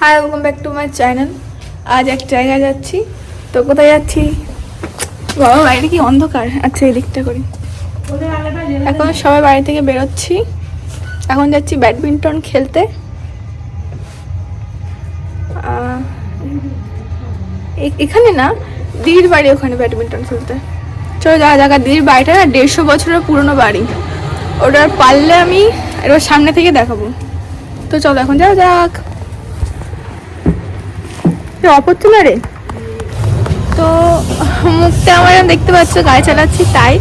Hi welcome back to my channel আজ এক জায়গায় যাচ্ছি। তো কোথায় যাচ্ছি? বাবা বাইরে কি অন্ধকার? আচ্ছা এদিকটা করি। এখন সবাই বাড়ি থেকে বেরোচ্ছি। এখন যাচ্ছি ব্যাডমিন্টন খেলতে। এখানে না, দিদির বাড়ি ওখানে ব্যাডমিন্টন খেলতে। চলো যাওয়া জায়গা দিদির বাড়িটা না দেড়শো বছরের পুরনো বাড়ি। ওটার পারলে আমি এবার সামনে থেকে দেখাবো। তো চলো, এখন যাওয়া যাক। অপরচুনা রে। তো মুখটা আমার দেখতে পাচ্ছ গাড়ি চালাচ্ছি তাই।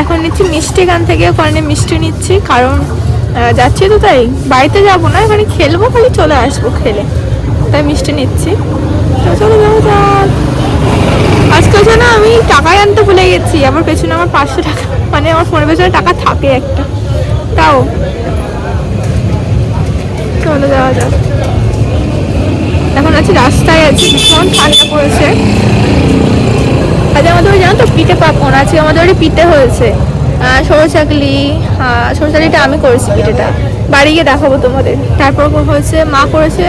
এখন নিচ্ছি মিষ্টি এখান থেকে ওখানে মিষ্টি নিচ্ছি, কারণ যাচ্ছি তো তাই। বাড়িতে যাব না, এখানে খেলব, খালি চলে আসব খেলে। তাই মিষ্টি নিচ্ছি। তো চলো যাওয়া যাক। আজকাল যেন আমি টাকাই আনতে ভুলে গেছি, আমার পেছনে আমার পাঁচশো টাকা মানে আমার ফোনের পেছনে টাকা থাকে একটা। তাও। চলে যাওয়া যাক। আছি, রাস্তায় আছি, ভীষণ ঠান্ডা পড়েছে। আজ আমাদের ওই জানো তো পিঠে পাপন আছে আমাদের ওই পিঠে হয়েছে। সরু চাকলি সরু আমি করেছি পিঠেটা। বাড়ি গিয়ে দেখাবো তোমাদের। তারপর হয়েছে, মা করেছে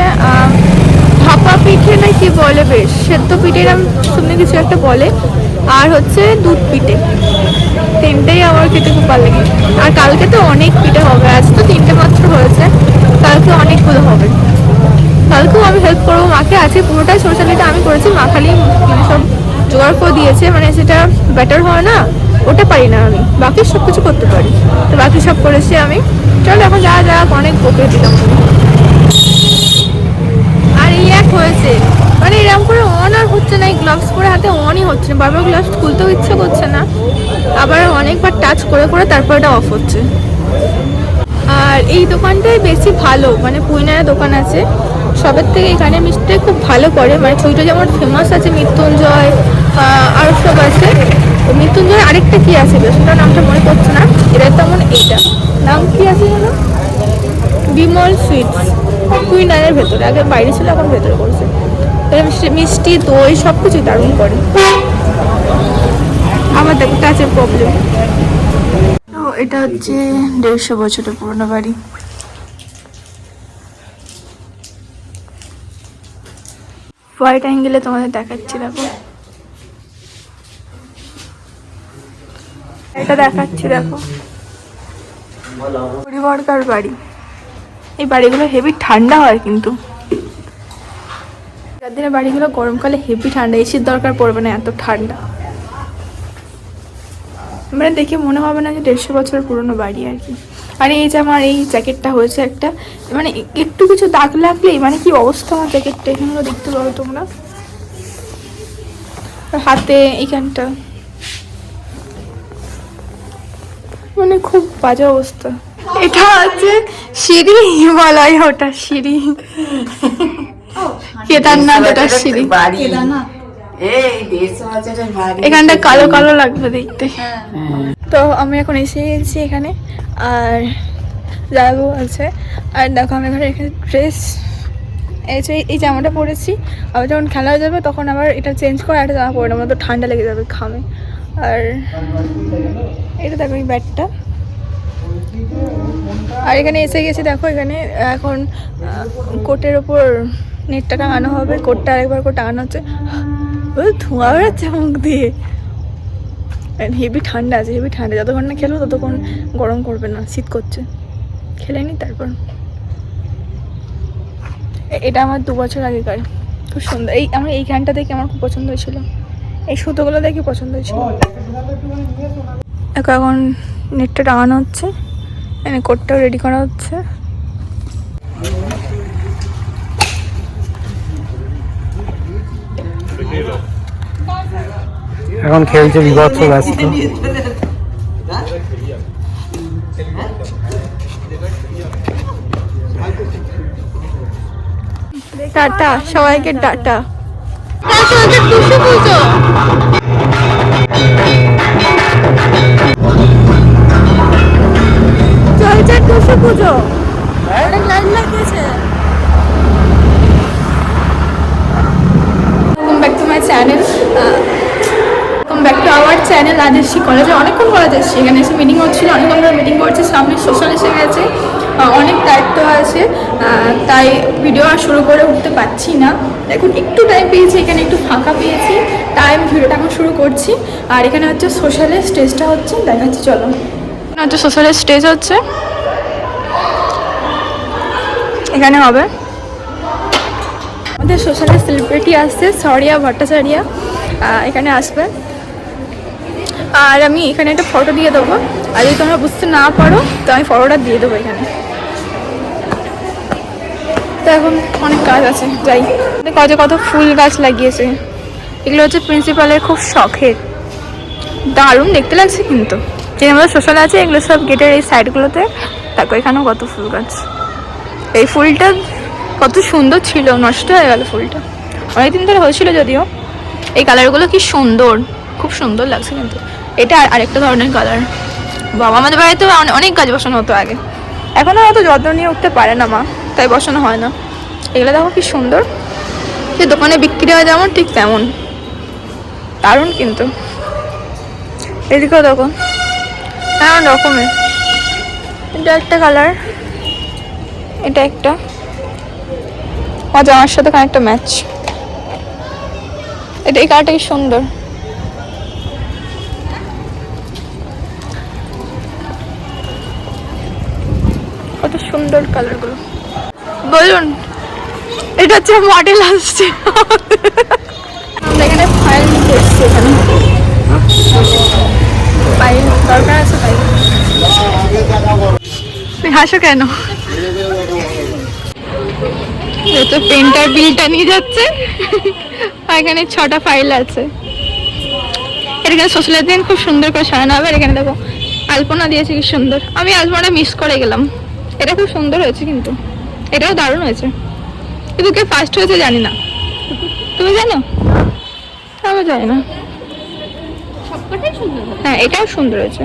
ভাপা পিঠে না কি বলে বেশ? সেদ্ধ পিঠে এরকম শুনে কিছু একটা বলে। আর হচ্ছে দুধ পিঠে। তিনটেই আমার খেতে খুব ভালো লাগে। আর কালকে তো অনেক পিঠে হবে। আজ তো তিনটে মাত্র হয়েছে। কালকে অনেকগুলো হবে। কালকেও আমি হেল্প করব, মাকে আছে পুরোটাই সরষালিটা আমি করেছি, মা খালি মানে সব জোগাড় করে দিয়েছে মানে সেটা বেটার হয় না, ওটা পারি না আমি, বাকি সব কিছু করতে পারি। তো বাকি সব করেছি আমি। চলো এখন যা যা অনেক বকে দিলাম। আর এই এক হয়েছে। মানে এরকম করে অন আর হচ্ছে না, এই গ্লাভস পরে হাতে অনই হচ্ছে না, বারবার গ্লাভস খুলতেও ইচ্ছে করছে না। আবার অনেকবার টাচ করে করে তারপর এটা অফ হচ্ছে। আর এই দোকানটাই বেশি ভালো মানে পুইনারা দোকান আছে। সবের থেকে এখানে মিষ্টি খুব ভালো করে মানে ছবিটা যেমন ফেমাস আছে, মৃত্যুঞ্জয় আর সব আছে। মৃত্যুঞ্জয় আরেকটা কি আছে? বেশ নামটা মনে পড়ছে না। এটা তেমন এইটা। নাম কি আছে জানো বিমল সুইটস। কুইনারের ভেতরে। আগে বাইরে ছিল, এখন ভেতরে করছে মিষ্টি- দই সব কিছুই দারুণ করে। আমার দেখো কাছের প্রবলেম এটা হচ্ছে দেড়শো বছরের পুরনো বাড়ি। হোয়াইট অ্যাঙ্গেলে তোমাদের দেখাচ্ছি, দেখো। এটা দেখাচ্ছি, দেখো। পরিবারকার বাড়ি। এই বাড়িগুলো হেভি ঠান্ডা হয় কিন্তু। দিনের বাড়িগুলো গরমকালে হেভি ঠান্ডা এসির দরকার পড়বে না, এত ঠান্ডা। মানে দেখে মনে হবে না যে দেড়শো বছর পুরনো বাড়ি আর কি। আর এই যে আমার এই জ্যাকেটটা হয়েছে একটা মানে একটু কিছু দাগ লাগলেই মানে কি অবস্থা আমার জ্যাকেটটা? এখানেও দেখতে পারো তোমরা? হাতে এইখানটা। মানে খুব বাজে অবস্থা। এটা হচ্ছে সিঁড়ি হিমালয় ওটা সিঁড়ি। কেদারনাথ ওটা সিঁড়ি। বাড়ি। এখানটা কালো কালো লাগবে দেখতে। তো আমি এখন এসে গেছি এখানে আর যাব আছে আর দেখো আমি এখানে এখানে ড্রেস এই এই জামাটা পরেছি আবার যখন খেলা হয়ে যাবে তখন আবার এটা চেঞ্জ করে একটা জামা পরে নেব তো ঠান্ডা লেগে যাবে খামে আর এটা দেখো এই ব্যাটটা আর এখানে এসে গেছি দেখো এখানে এখন কোটের ওপর নেটটা টাঙানো হবে কোটটা আরেকবার করে টাঙানো হচ্ছে। ও, ধোঁয়া বেড়াচ্ছে মুখ দিয়ে। হেভি ঠান্ডা আছে হেভি ঠান্ডা। যতক্ষণ না খেলব ততক্ষণ গরম করবে না, শীত করছে। খেলে নি তারপর। এটা আমার দু বছর আগেকার। খুব সুন্দর। এই, আমার এই গানটা দেখে আমার খুব পছন্দ হয়েছিল। এই সুতোগুলো দেখে পছন্দ হয়েছিল। এখন নেটটা টাঙানো হচ্ছে। কোটটাও রেডি করা হচ্ছে। এখন খেলছে বিভৎস ব্যস্ত। টাটা সবাইকে টাটা। চলছে টুসু পুজো চলছে টুসু পুজো অনেক লাইন লাগিয়েছে welcome back to my channel welcome back to our channel আজ এসেছি কলেজে অনেকক্ষণ কলেজ এসেছি এখানে এসে মিটিং হচ্ছিল অনেকক্ষণ ধরে মিটিং করছি, সামনে সোশ্যাল এসে গেছে অনেক দায়িত্ব আছে তাই ভিডিও আর শুরু করে উঠতে পারছি না। এখন একটু টাইম পেয়েছি, এখানে একটু ফাঁকা পেয়েছি তাই আমি ভিডিওটা এখন শুরু করছি। আর এখানে হচ্ছে সোশ্যালের স্টেজটা হচ্ছে, দেখাচ্ছি, চলো। এখানে হচ্ছে সোশ্যালের স্টেজ হচ্ছে। এখানে হবে। আমাদের সোশ্যালের সেলিব্রিটি আসছে সরিয়া ভট্টাচার্যা এখানে আসবে। আর আমি এখানে একটা ফটো দিয়ে দেবো। আর যদি তোমরা বুঝতে না পারো, তো আমি ফটোটা দিয়ে দেবো এখানে। তো এখন অনেক কাজ আছে, যাই। কত কত ফুল গাছ লাগিয়েছে। এগুলো হচ্ছে প্রিন্সিপালের খুব শখের। দারুণ, দেখতে লাগছে কিন্তু। যে আমাদের সোশ্যাল আছে, এগুলো সব গেটের এই সাইডগুলোতে দেখো, এখানেও কত ফুল গাছ। এই ফুলটা কত সুন্দর ছিল, নষ্ট হয়ে গেল ফুলটা। অনেকদিন ধরে হয়েছিল যদিও। এই কালারগুলো কি সুন্দর, খুব সুন্দর লাগছে কিন্তু। এটা আর- আরেকটা ধরনের কালার বাবা, আমাদের বাড়িতে অনে- অনেক গাছ বসানো হতো আগে। এখনও অত যত্ন নিয়ে উঠতে পারে না মা, তাই বসানো হয় না। এগুলো দেখো কি সুন্দর। সে দোকানে বিক্রি হয় যেমন, ঠিক তেমন। দারুণ কিন্তু। এদিকেও দেখো। এমন রকমের। এটা একটা কালার এটা একটা। আমার জামার সাথে একটা ম্যাচ এটা এই কালারটা কি সুন্দর। সুন্দর বলুন, এটা হচ্ছে মডেল আসছে। এখানে ফাইল এখানে। ফাইল দরকার আছে হাসো কেন? বিলটা নিয়ে যাচ্ছে। এখানে ছটা ফাইল আছে। এখানে সোশ্যালের দিন খুব সুন্দর করে সাজানো হবে। এখানে দেখো, আলপনা দিয়েছে কি সুন্দর। আমি আলপনাটা মিস করে গেলাম। এটা খুব সুন্দর হয়েছে কিন্তু। এটাও দারুণ হয়েছে। কিন্তু কে ফার্স্ট হয়েছে জানি না। তুমি জানো? আমি জানি না। হ্যাঁ এটাও সুন্দর হয়েছে।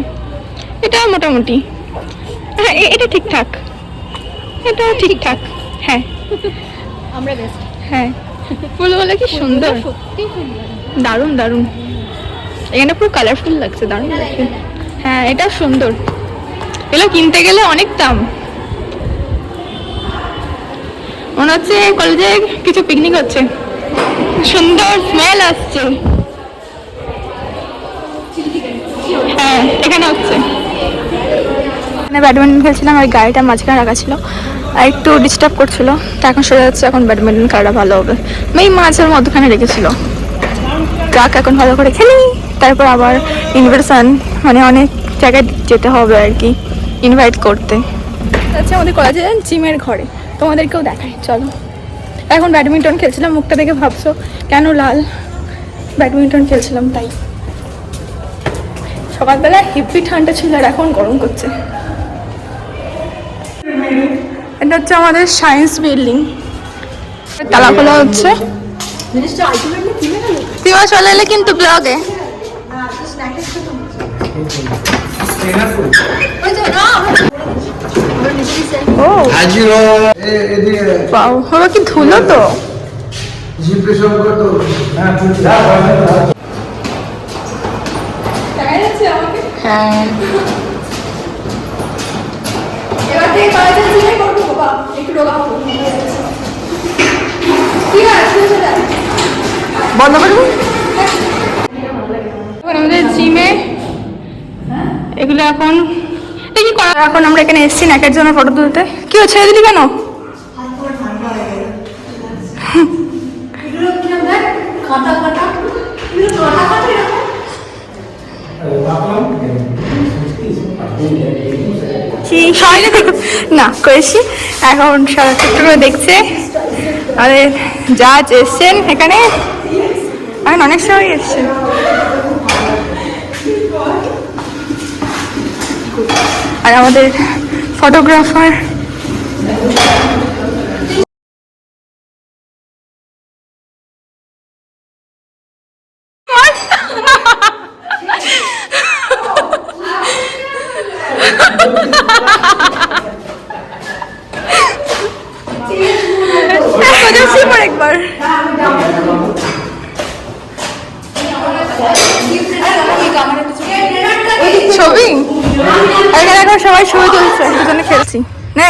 এটাও মোটামুটি। হ্যাঁ এটা ঠিকঠাক। এটাও ঠিকঠাক। হ্যাঁ। আমরা বেস্ট হ্যাঁ। ফুলগুলো কি সুন্দর। সুন্দর দারুণ দারুণ। এখানে পুরো কালারফুল লাগছে দারুণ লাগছে। হ্যাঁ এটা সুন্দর। এগুলো কিনতে গেলে অনেক দাম। মনে হচ্ছে কলেজে কিছু পিকনিক হচ্ছে। সুন্দর স্মেল আসছে। হ্যাঁ এখানে হচ্ছে। এখানে ব্যাডমিন্টন খেলছিলাম আর গাড়িটা মাঝখানে রাখা ছিল আর একটু ডিস্টার্ব করছিল। তা এখন সরে যাচ্ছে এখন ব্যাডমিন্টন খেলাটা ভালো হবে। মেয়ে মাঝের মধ্যখানে রেখেছিল। ট্রাক এখন ভালো করে খেলি তারপর আবার ইনভিটেশন মানে অনেক জায়গায় যেতে হবে আর কি ইনভাইট করতে। আচ্ছা আমাদের কলেজে জিমের ঘরে। তোমাদেরকেও দেখাই চলো। এখন ব্যাডমিন্টন খেলছিলাম মুখটা দেখে ভাবছ কেন লাল? ব্যাডমিন্টন খেলছিলাম তাই। সকালবেলা হেভি ঠান্ডা ছিল আর এখন গরম করছে। এটা হচ্ছে আমাদের সায়েন্স বিল্ডিং। তালা খোলা হচ্ছে। তুইও চলে এলে কিন্তু ব্লগে ওই ও। বাবা কি ধুলো তো? হ্যাঁ হ্যাঁ। বন্ধ করবি আমাদের জিমে এগুলো এখন কি করা? এখন আমরা এখানে এসেছি নাকের জন্য ফটো তুলতে। কি হচ্ছে ছেড়ে দিলি কেন? না, করেছি। এখন ছোট্ট দেখছে। আমাদের জাজ এসছেন এখানে। এখন অনেক সময় এসছেন আর আমাদের ফটোগ্রাফার এখন সবাই ছবি দুজনে খেলছি। নে।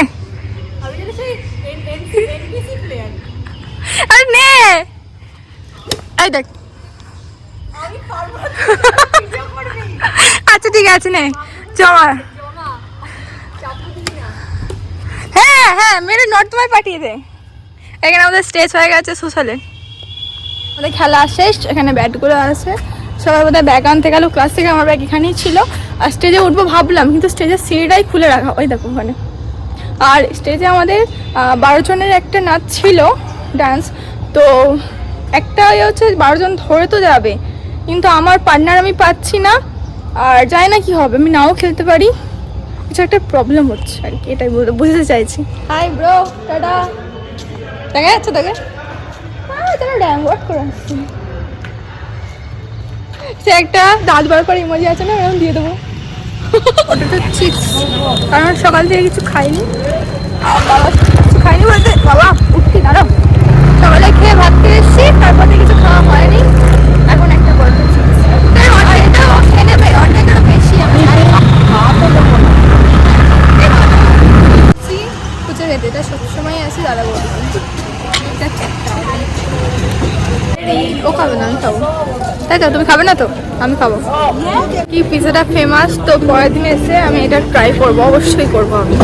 আরে নে। এই দেখ। আচ্ছা ঠিক আছে, নে। জমা। হ্যাঁ হ্যাঁ মেরে নোট তোমায় পাঠিয়ে দে। এখানে আমাদের স্টেজ হয়ে গেছে সোশ্যালে। আমাদের খেলা শেষ, এখানে ব্যাটগুলো আছে। সবাই বোধহয় ব্যাগ আনতে গেল ক্লাস থেকে আমার ব্যাগ এখানেই ছিল। আর স্টেজে উঠবো ভাবলাম কিন্তু স্টেজের সিঁড়িটাই খুলে রাখা ওই দেখো ওখানে। আর স্টেজে আমাদের বারো জনের একটা নাচ ছিল ডান্স তো একটা ইয়ে হচ্ছে বারো জন ধরে তো যাবে কিন্তু আমার পার্টনার আমি পাচ্ছি না আর জানি না কি হবে আমি নাও খেলতে পারি। কিছু একটা প্রবলেম হচ্ছে আর কি এটাই বুঝতে চাইছি। Hi bro tata. দেখা যাচ্ছে তোকে? তারা ড্যাম ওয়ার্ক করে আসছে। সে একটা দাঁত বার করে ইমোজি আছে না এরকম দিয়ে দেবো। কারণ সকাল থেকে কিছু খাইনি। কিছু খাইনি বলতে, বাবা উঠছি দাঁড়াও। সকালে খেয়ে ভাত খেয়ে এসছি, তারপর কিছু খাওয়া হয়নি। এখন একটা বলতে চিপস এটা সবসময় আসি দাদা বলব এটা ও খাবে না, আমি খাব। তাই তো? তুমি খাবে না তো? আমি খাব। কি পিজাটা ফেমাস তো পরের দিন এসে আমি এটা ট্রাই করব। অবশ্যই করব আমি।